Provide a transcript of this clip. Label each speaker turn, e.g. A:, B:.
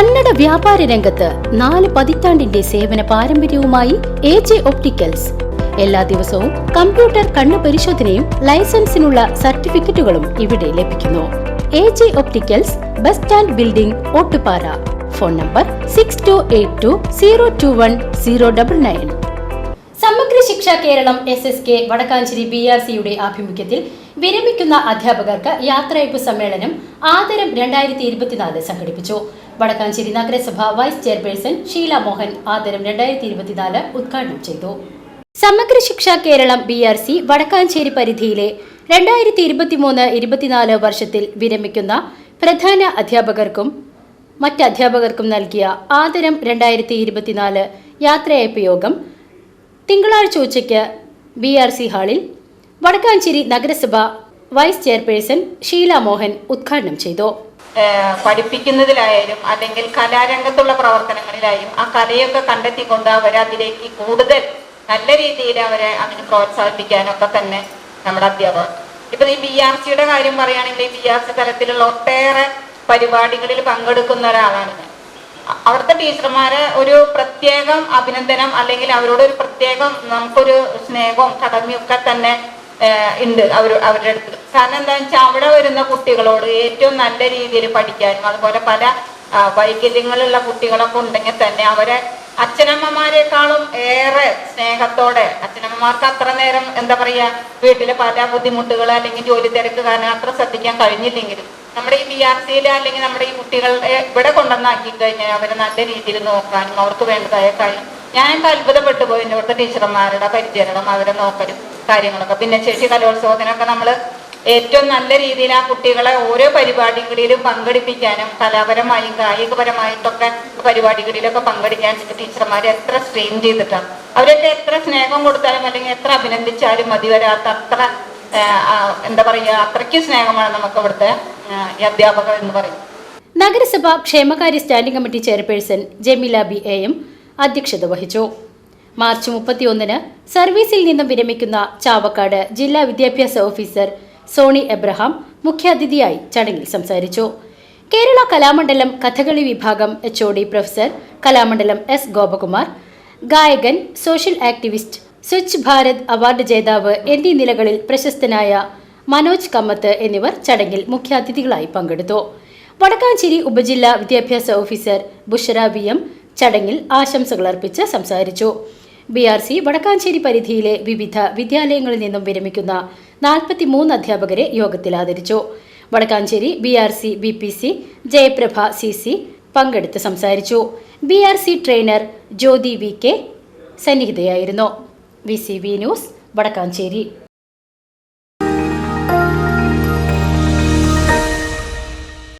A: കന്നഡ വ്യാപാര രംഗത്ത് നാല് പതിറ്റാണ്ടിന്റെ സേവന പാരമ്പര്യവുമായി എ ജെ ഒപ്റ്റിക്കൽസ്. എല്ലാ ദിവസവും കമ്പ്യൂട്ടർ കണ്ണു പരിശോധനയും ലൈസൻസിനുള്ള സർട്ടിഫിക്കറ്റുകളും ഇവിടെ ലഭിക്കുന്നു. A J opticals bus stand building Ottupara. Phone number six two eight two zero two one zero double nine Samagra Shiksha Keralam S S K Vadakkanchery B R സിയുടെ ആഭിമുഖ്യത്തിൽ വിരമിക്കുന്ന അധ്യാപകർക്ക് യാത്രയപ്പ് സമ്മേളനം ആദരം രണ്ടായിരത്തി ഇരുപത്തിനാല് സംഘടിപ്പിച്ചു. വടക്കാഞ്ചേരി നഗരസഭ വൈസ് ചെയർപേഴ്സൺ ഷീല മോഹൻ ആദരം രണ്ടായിരത്തി ഇരുപത്തിനാല് ഉദ്ഘാടനം ചെയ്തു. Samagra Shiksha Keralam B R C Vadakkanchery പരിധിയിലെ രണ്ടായിരത്തി ഇരുപത്തിമൂന്ന് ഇരുപത്തിനാല് വർഷത്തിൽ വിരമിക്കുന്ന പ്രധാന അധ്യാപകർക്കും മറ്റ് അധ്യാപകർക്കും നൽകിയ ആദരം രണ്ടായിരത്തി ഇരുപത്തിനാല് യാത്രയയപ്പ് യോഗം തിങ്കളാഴ്ച ഉച്ചയ്ക്ക് ബി ആർ സി ഹാളിൽ വടക്കാഞ്ചേരി നഗരസഭ വൈസ് ചെയർപേഴ്സൺ ഷീല മോഹൻ ഉദ്ഘാടനം ചെയ്തു.
B: പഠിപ്പിക്കുന്നതിലായാലും അല്ലെങ്കിൽ കലാരംഗത്തുള്ള പ്രവർത്തനങ്ങളിലായാലും ആ കലയൊക്കെ കണ്ടെത്തിക്കൊണ്ട് അവരെ അതിലേക്ക് കൂടുതൽ നല്ല രീതിയിൽ അവരെ അതിന് പ്രോത്സാഹിപ്പിക്കാനൊക്കെ തന്നെ നമ്മുടെ അധ്യാപകർ. ഇപ്പൊ ഈ ബി ആർ സിയുടെ കാര്യം പറയുകയാണെങ്കിൽ ബി ആർ സി തലത്തിലുള്ള ഒട്ടേറെ പരിപാടികളിൽ പങ്കെടുക്കുന്ന ഒരാളാണ് അവിടുത്തെ ടീച്ചർമാരെ ഒരു പ്രത്യേകം അഭിനന്ദനം അല്ലെങ്കിൽ അവരോട് ഒരു പ്രത്യേകം നമുക്കൊരു സ്നേഹവും കടമയും ഒക്കെ തന്നെ ഉണ്ട് അവർ അവരുടെ അടുത്ത്. കാരണം എന്താണെന്ന് വെച്ചാൽ അവിടെ വരുന്ന കുട്ടികളോട് ഏറ്റവും നല്ല രീതിയിൽ പഠിക്കാനും അതുപോലെ പല വൈകല്യങ്ങളുള്ള കുട്ടികളൊക്കെ ഉണ്ടെങ്കിൽ തന്നെ അവരെ അച്ഛനമ്മമാരെക്കാളും ഏറെ സ്നേഹത്തോടെ അച്ഛനമ്മമാർക്ക് അത്ര നേരം എന്താ പറയാ വീട്ടിലെ പല ബുദ്ധിമുട്ടുകൾ അല്ലെങ്കിൽ ജോലി തിരക്ക് കാരണം അത്ര ശ്രദ്ധിക്കാൻ കഴിഞ്ഞില്ലെങ്കിലും നമ്മുടെ ഈ ബി ആർ സിയിൽ അല്ലെങ്കിൽ നമ്മുടെ ഈ കുട്ടികളെ ഇവിടെ കൊണ്ടുവന്നാക്കി കഴിഞ്ഞാൽ അവരെ നല്ല രീതിയിൽ നോക്കാനും അവർക്ക് വേണ്ടതായ കാര്യം ഞാനൊക്കെ അത്ഭുതപ്പെട്ടു പോയി ഇവിടുത്തെ ടീച്ചർമാരുടെ പരിചരണം അവരെ നോക്കലും കാര്യങ്ങളൊക്കെ. പിന്നെ ചേച്ചി കലോത്സവത്തിനൊക്കെ നമ്മൾ ഏറ്റവും നല്ല രീതിയിൽ ആ കുട്ടികളെ ഓരോ പരിപാടികളിലും പങ്കെടുപ്പിക്കാനും കലാപരമായും കായികപരമായിട്ടൊക്കെ പരിപാടികളിലൊക്കെ പങ്കെടുക്കാൻ ടീച്ചർമാർ എത്ര സ്ട്രെയിൻ ചെയ്തിട്ടാണ്. അവരൊക്കെ എത്ര സ്നേഹം കൊടുത്താലും അല്ലെങ്കിൽ എത്ര അഭിനന്ദിച്ചാലും മതി വരാത്ത അത്ര എന്താ പറയുക അത്രയ്ക്ക് സ്നേഹമാണ് നമുക്ക് ഇവിടുത്തെ അധ്യാപകർ എന്ന് പറയും
A: നഗരസഭ ക്ഷേമകാര്യ standing committee chairperson Jameela B A M അധ്യക്ഷത വഹിച്ചു. മാർച്ച് മുപ്പത്തിയൊന്നിന് സർവീസിൽ നിന്നും വിരമിക്കുന്ന ചാവക്കാട് ജില്ലാ വിദ്യാഭ്യാസ ഓഫീസർ സോണി എബ്രഹാം മുഖ്യാതിഥിയായി ചടങ്ങിൽ സംസാരിച്ചു. കേരള കലാമണ്ഡലം കഥകളി വിഭാഗം H O D professor Kalamandalam S Gopakumar ഗായകൻ social activist Swachh Bharat award ജേതാവ് എന്നീ നിലകളിൽ പ്രശസ്തനായ മനോജ് കമ്മത്ത് എന്നിവർ ചടങ്ങിൽ മുഖ്യാതിഥികളായി പങ്കെടുത്തു. വടക്കാഞ്ചേരി ഉപജില്ലാ വിദ്യാഭ്യാസ ഓഫീസർ ബുഷറ വി എം ചടങ്ങിൽ ആശംസകൾ അർപ്പിച്ച് സംസാരിച്ചു. ബി ആർ സി വടക്കാഞ്ചേരി പരിധിയിലെ വിവിധ വിദ്യാലയങ്ങളിൽ നിന്നും വിരമിക്കുന്ന നാൽപ്പത്തിമൂന്ന് അധ്യാപകരെ യോഗത്തിൽ ആദരിച്ചു. Vadakkanchery B R C B P C Jayaprabha C C പങ്കെടുത്ത് സംസാരിച്ചു. B R C trainer Jyothi V K സന്നിഹിതയായിരുന്നു. V C V news Vadakkanchery.